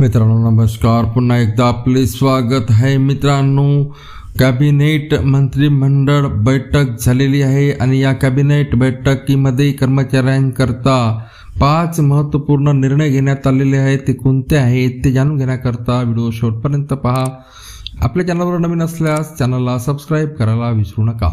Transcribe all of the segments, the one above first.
मित्रांनो नमस्कार. पुन्हा एकदा आपले स्वागत आहे मित्रांनो. कॅबिनेट मंत्रिमंडळ बैठक झालेली आहे आणि या कॅबिनेट बैठकीमध्ये कर्मचाऱ्यांकरता पाच महत्त्वपूर्ण निर्णय घेण्यात आलेले आहेत. ते कोणते आहेत ते जाणून घेण्याकरता व्हिडिओ शेवटपर्यंत पहा. आपल्या चॅनलवर नवीन असल्यास चॅनलला सबस्क्राईब करायला विसरू नका.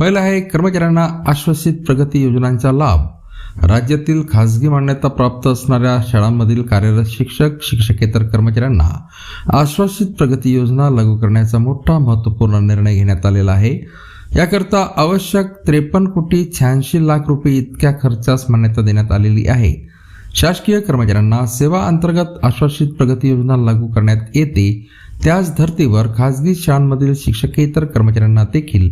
पहिलं आहे कर्मचाऱ्यांना आश्वासित प्रगती योजनांचा लाभ. राज्यातील खासगी मान्यता प्राप्त असणाऱ्या शाळांमधील कार्यरत शिक्षक शिक्षकेतर कर्मचाऱ्यांना आश्वासित प्रगती योजना लागू करण्याचा मोठा महत्त्वपूर्ण निर्णय घेण्यात आलेला आहे. याकरता आवश्यक त्रेपन्न कोटी शहाऐंशी लाख रुपये इतक्या खर्चास मान्यता देण्यात आलेली आहे. शासकीय कर्मचाऱ्यांना सेवा अंतर्गत आश्वासित प्रगती योजना लागू करण्यात येते. त्याच धर्तीवर खासगी शाळांमधील शिक्षकेतर कर्मचाऱ्यांना देखील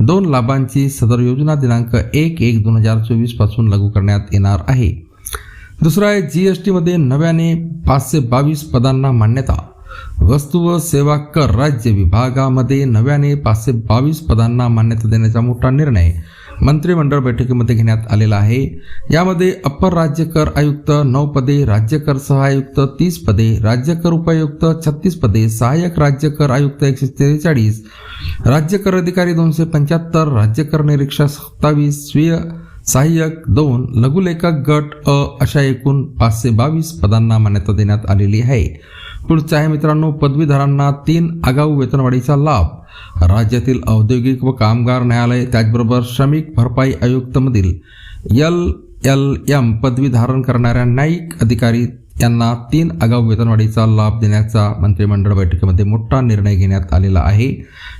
दोन लाभांची सदर योजना दिनांक एक एक दोन हजार चोवीसपासून लागू करण्यात येणार आहे. दुसरं आहे जी एस टीमध्ये नव्याने पाचशे बावीस पदांना मान्यता. वस्तू व सेवा कर राज्य विभागामध्ये नव्याने पाचशे बावीस पदांना मान्यता देण्याचा मोठा निर्णय मंत्रिमंडळ बैठकीमध्ये घेण्यात आलेला आहे. यामध्ये अप्पर राज्य कर आयुक्त नऊ पदे राज्य कर सहआयुक्त तीस पदे राज्य कर उपायुक्त छत्तीस पदे सहाय्यक राज्य कर आयुक्त एकशे त्रेचाळीस राज्य कर अधिकारी दोनशे पंच्याहत्तर राज्य कर निरीक्षक सत्तावीस स्वीय सहाय्यक दोन लघुलेखक गट अ अशा एकूण पाचशे बावीस पदांना मान्यता देण्यात आलेली आहे. पुढचं आहे मित्रांनो पदवीधरांना तीन आगाऊ वेतनवाढीचा लाभ. राज्यातील औद्योगिक व कामगार न्यायालय त्याचबरोबर श्रमिक भरपाई आयुक्तमधील एल एल एम पदवी धारण करणाऱ्या न्यायिक अधिकारी यांना तीन आगाऊ वेतनवाढीचा लाभ देण्याचा मंत्रिमंडळ बैठकीमध्ये मोठा निर्णय घेण्यात आलेला आहे.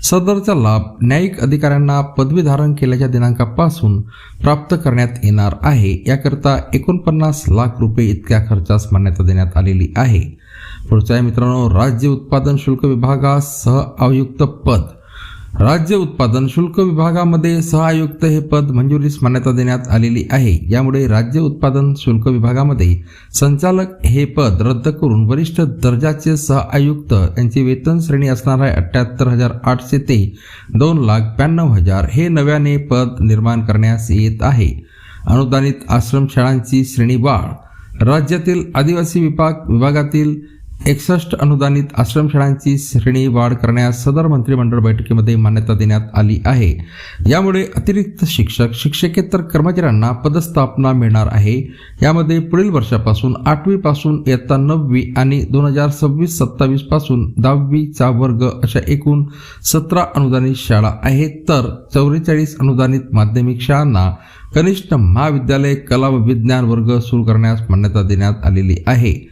सदरचा लाभ न्यायिक अधिकाऱ्यांना पदवी धारण केल्याच्या दिनांकापासून प्राप्त करण्यात येणार आहे. याकरता एकोणपन्नास लाख रुपये इतक्या खर्चास मान्यता देण्यात आलेली आहे. पुढचं आहे मित्रांनो राज्य उत्पादन शुल्क विभागास सह आयुक्त पद. राज्य उत्पादन शुल्क विभागामध्ये सहआयुक्त हे पद मंजुरीस मान्यता देण्यात आलेली आहे. यामुळे राज्य उत्पादन शुल्क विभागामध्ये संचालक हे पद रद्द करून वरिष्ठ दर्जाचे सहआयुक्त यांची वेतन श्रेणी असणार आहे अठ्ठ्याहत्तर हजार आठशे ते दोन लाख ब्याण्णव हजार हे नव्याने पद निर्माण करण्यास येत आहे. अनुदानित आश्रमशाळांची श्रेणी वाढ. राज्यातील आदिवासी विभाग विभागातील एकसष्ट अनुदानित आश्रमशाळांची श्रेणी वाढ करण्यास सदर मंत्रिमंडळ बैठकीमध्ये मान्यता देण्यात आली आहे. यामुळे अतिरिक्त शिक्षक शिक्षकेतर कर्मचाऱ्यांना पदस्थापना मिळणार आहे. यामध्ये पुढील वर्षापासून आठवीपासून इयत्ता नववी आणि दोन हजार सव्वीस सत्तावीसपासून दहावीचा वर्ग अशा एकूण सतरा अनुदानित शाळा आहेत. तर चौवेचाळीस अनुदानित माध्यमिक शाळांना कनिष्ठ महाविद्यालय कला व विज्ञान वर्ग सुरू करण्यास मान्यता देण्यात आलेली आहे.